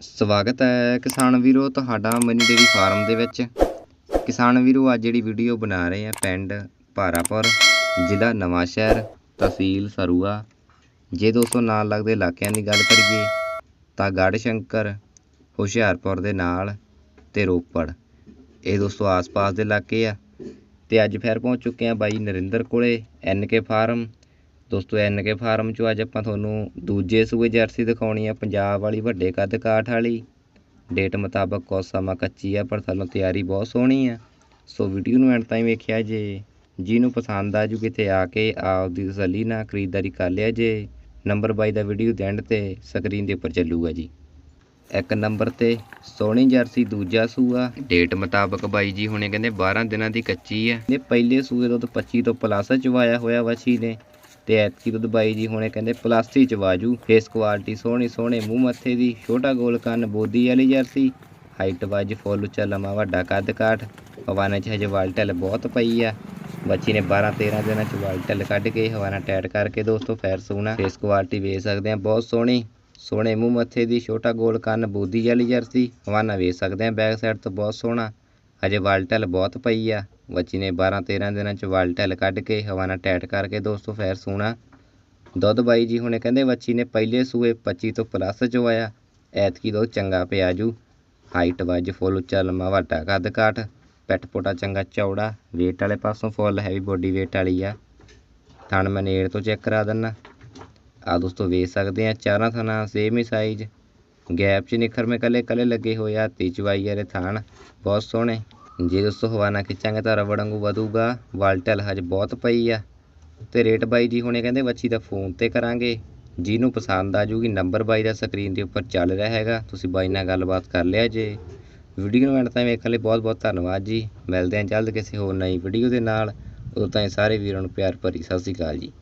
ਸਵਾਗਤ ਹੈ ਕਿਸਾਨ ਵੀਰੋ, ਤੁਹਾਡਾ ਮਨੀ ਦੇਵੀ ਫਾਰਮ ਦੇ ਵਿੱਚ। ਕਿਸਾਨ ਵੀਰੋ, ਅੱਜ ਜਿਹੜੀ ਵੀਡੀਓ ਬਣਾ ਰਹੇ ਆ ਪਿੰਡ ਭਾਰਾਪੁਰ, ਜ਼ਿਲ੍ਹਾ ਨਵਾਂਸ਼ਹਿਰ ਤਹਿਸੀਲ ਸਰੂਆ। ਜੇ ਦੋਸਤੋ ਨਾਲ ਲੱਗਦੇ ਇਲਾਕਿਆਂ ਦੀ ਗੱਲ ਕਰੀਏ, ਤਾਂ ਗੜ੍ਹ ਸ਼ੰਕਰ ਹੁਸ਼ਿਆਰਪੁਰ ਦੇ ਨਾਲ ਤੇ ਰੋਪੜ। ਇਹ ਦੋਸਤੋ ਆਸ-ਪਾਸ ਦੇ ਇਲਾਕੇ ਆ। ਤੇ ਅੱਜ ਫਿਰ ਪਹੁੰਚ ਚੁੱਕੇ ਆ ਬਾਈ ਨਰਿੰਦਰ ਕੋਲੇ ਐਨਕੇ ਫਾਰਮ। ਦੋਸਤੋ ਐਨਕੇ ਫਾਰਮ ਚੋਂ ਅੱਜ ਆਪਾਂ ਤੁਹਾਨੂੰ ਦੂਜੇ ਸੂਏ ਜਰਸੀ ਦਿਖਾਉਣੀ ਆ, ਪੰਜਾਬ ਵਾਲੀ ਵੱਡੇ ਕੱਦ ਕਾਠ ਵਾਲੀ। ਡੇਟ ਮੁਤਾਬਕ ਕੁਛ ਕੱਚੀ ਆ, ਪਰ ਤੁਹਾਨੂੰ ਤਿਆਰੀ ਬਹੁਤ ਸੋਹਣੀ ਆ। ਸੋ ਵੀਡੀਓ ਨੂੰ ਐਂਡ ਤਾਈਂ ਵੇਖਿਆ ਜੇ। ਜਿਹਨੂੰ ਪਸੰਦ ਆ ਜੂ ਕਿਤੇ ਆ ਕੇ ਆਪ ਦੀ ਤਸੱਲੀ ਨਾਲ ਖਰੀਦਦਾਰੀ ਕਰ ਲਿਆ ਜੇ। ਨੰਬਰ ਬਾਈ ਦਾ ਵੀਡੀਓ ਦੇ ਐਂਡ ਤੇ ਸਕਰੀਨ ਦੇ ਉੱਪਰ ਚੱਲੂਗਾ ਜੀ। ਇੱਕ ਨੰਬਰ ਤੇ ਸੋਹਣੀ ਜਰਸੀ, ਦੂਜਾ ਸੂਆ। ਡੇਟ ਮੁਤਾਬਕ ਬਾਈ ਜੀ ਹੁਣੇ ਕਹਿੰਦੇ 12 ਦਿਨਾਂ ਦੀ ਕੱਚੀ ਆ। ਇਹ ਪਹਿਲੇ ਸੂਏ ਤੋਂ 25 ਤੋਂ ਪਲੱਸ ਚਵਾਇਆ ਹੋਇਆ ਵਛੀ ਨੇ। ਤੇ ਐਤਕੀ ਦੁੱਧ ਬਾਈ ਜੀ ਹੁਣੇ ਕਹਿੰਦੇ ਪਲਾਸਟੀ ਚ ਵਾਜੂ। ਫੇਸ ਕੁਆਲਿਟੀ ਸੋਹਣੀ, ਸੋਹਣੇ, ਮੂੰਹ ਮੱਥੇ ਦੀ, ਛੋਟਾ ਗੋਲ ਕੰਨ, ਬੋਦੀ ਵਾਲੀ ਜਰਸੀ। ਹਾਈਟ ਵਾਜ ਫੁੱਲ ਉੱਚਾ, ਲੰਮਾ, ਵੱਡਾ, ਕੱਦ ਕਾਠ। ਹਵਾਨਾ ਚ ਹਜੇ ਵਾਲਟਲ ਬਹੁਤ ਪਈ ਆ। ਬੱਚੀ ਨੇ 12 13 ਦਿਨਾਂ ਚ ਵਾਲਟਲ ਕੱਢ ਕੇ ਹਵਾਨਾ ਟੈਟ ਕਰਕੇ ਦੋਸਤੋ ਫੈਰ ਸੋਹਣਾ ਫੇਸ ਕੁਆਲਿਟੀ ਵੇਖ ਸਕਦੇ ਆ, ਬਹੁਤ ਸੋਹਣੀ। ਸੋਹਣੇ ਮੂੰਹ ਮੱਥੇ ਦੀ, ਛੋਟਾ ਗੋਲ ਕੰਨ, ਬੋਦੀ ਵਾਲੀ ਜਰਸੀ। ਹਵਾਨਾ ਵੇਖ ਸਕਦੇ ਆ ਬੈਕ ਸਾਈਡ ਤੋਂ ਬਹੁਤ ਸੋਹਣਾ। ਹਜੇ ਵਾਲਟਲ ਬਹੁਤ ਪਈ ਆ। ਬੱਚੀ ਨੇ 12 13 ਦਿਨਾਂ ਚ ਵਾਲਟਲ ਕੱਢ ਕੇ, ਹਵਾ ਨਾਲ ਟੈਟ ਕਰਕੇ ਦੋਸਤੋ ਫੈਰ ਸੂਣਾ। ਦੁੱਧ ਬਾਈ ਜੀ ਹੁਣੇ ਕਹਿੰਦੇ ਬੱਚੀ ਨੇ ਪਹਿਲੇ ਸੂਏ 25 ਤੋਂ ਪਲੱਸ ਚਵਾਇਆ ਐਤਕੀ ਦੋ ਚੰਗਾ ਪਿਆ ਜੂ। ਹਾਈਟ ਵਾਜ ਫੁੱਲ ਉੱਚਾ, ਲੰਮਾ, ਵੱਡਾ, ਕੱਦ ਕਾਠ। ਪੈਟ ਪੋਟਾ ਚੰਗਾ ਚੌੜਾ। weight ਵਾਲੇ ਪਾਸੋਂ ਫੁੱਲ ਹੈਵੀ ਬੋਡੀ weight ਵਾਲੀ ਆ। ਥਣ ਮੈਂ ਨੇੜ ਤੋਂ ਚੈੱਕ ਕਰਾ ਦਿੰਨਾ। ਆ ਦੋਸਤੋ ਵੇਖ ਸਕਦੇ ਆ, ਚਾਰਾਂ ਥਣਾ ਸੇਮ ਹੀ ਸਾਈਜ਼ ਗੈਪ 'ਚ ਨਿਖਰ ਮੇ ਕੱਲੇ ਕੱਲੇ ਲੱਗੇ ਹੋਏ ਆ ਤੀ ਚਵਾਈ ਵਾਲੇ ਥਣ। ਬਹੁਤ ਸੋਹਣੇ। ਜੇ ਦੋਸਤੋ ਹਵਾਨਾ ਖਿੱਚਾਂਗੇ ਤਾਂ ਰਬੜ ਵਾਂਗੂ ਵਧੂਗਾ। ਵਾਲਟਲ ਹਜੇ ਬਹੁਤ ਪਈ ਆ। ਤੇ ਰੇਟ ਬਾਈ ਜੀ ਹੁਣੇ ਕਹਿੰਦੇ ਬੱਚੀ ਦਾ ਫੋਨ ਤੇ ਕਰਾਂਗੇ। ਜਿਹਨੂੰ ਪਸੰਦ ਆ ਜੂਗੀ ਨੰਬਰ ਬਾਈ ਦਾ ਸਕਰੀਨ ਦੇ ਉੱਪਰ ਚੱਲ ਰਿਹਾ ਹੈਗਾ। ਤੁਸੀਂ ਬਾਈ ਨਾਲ ਗੱਲਬਾਤ ਕਰ ਲਿਆ ਜੇ। ਵੀਡੀਓ ਨੂੰ ਐਂਡ ਤਾਈਂ ਵੇਖਣ ਲਈ ਬਹੁਤ ਬਹੁਤ ਧੰਨਵਾਦ ਜੀ। ਮਿਲਦੇ ਹਾਂ ਜਲਦ ਕਿਸੇ ਹੋਰ ਨਈ ਵੀਡੀਓ ਦੇ ਨਾਲ। ਉਦੋਂ ਤਾਈਂ ਸਾਰੇ ਵੀਰਾਂ ਨੂੰ ਪਿਆਰ ਭਰੀ ਸਤਿ ਸ਼੍ਰੀ ਅਕਾਲ ਜੀ।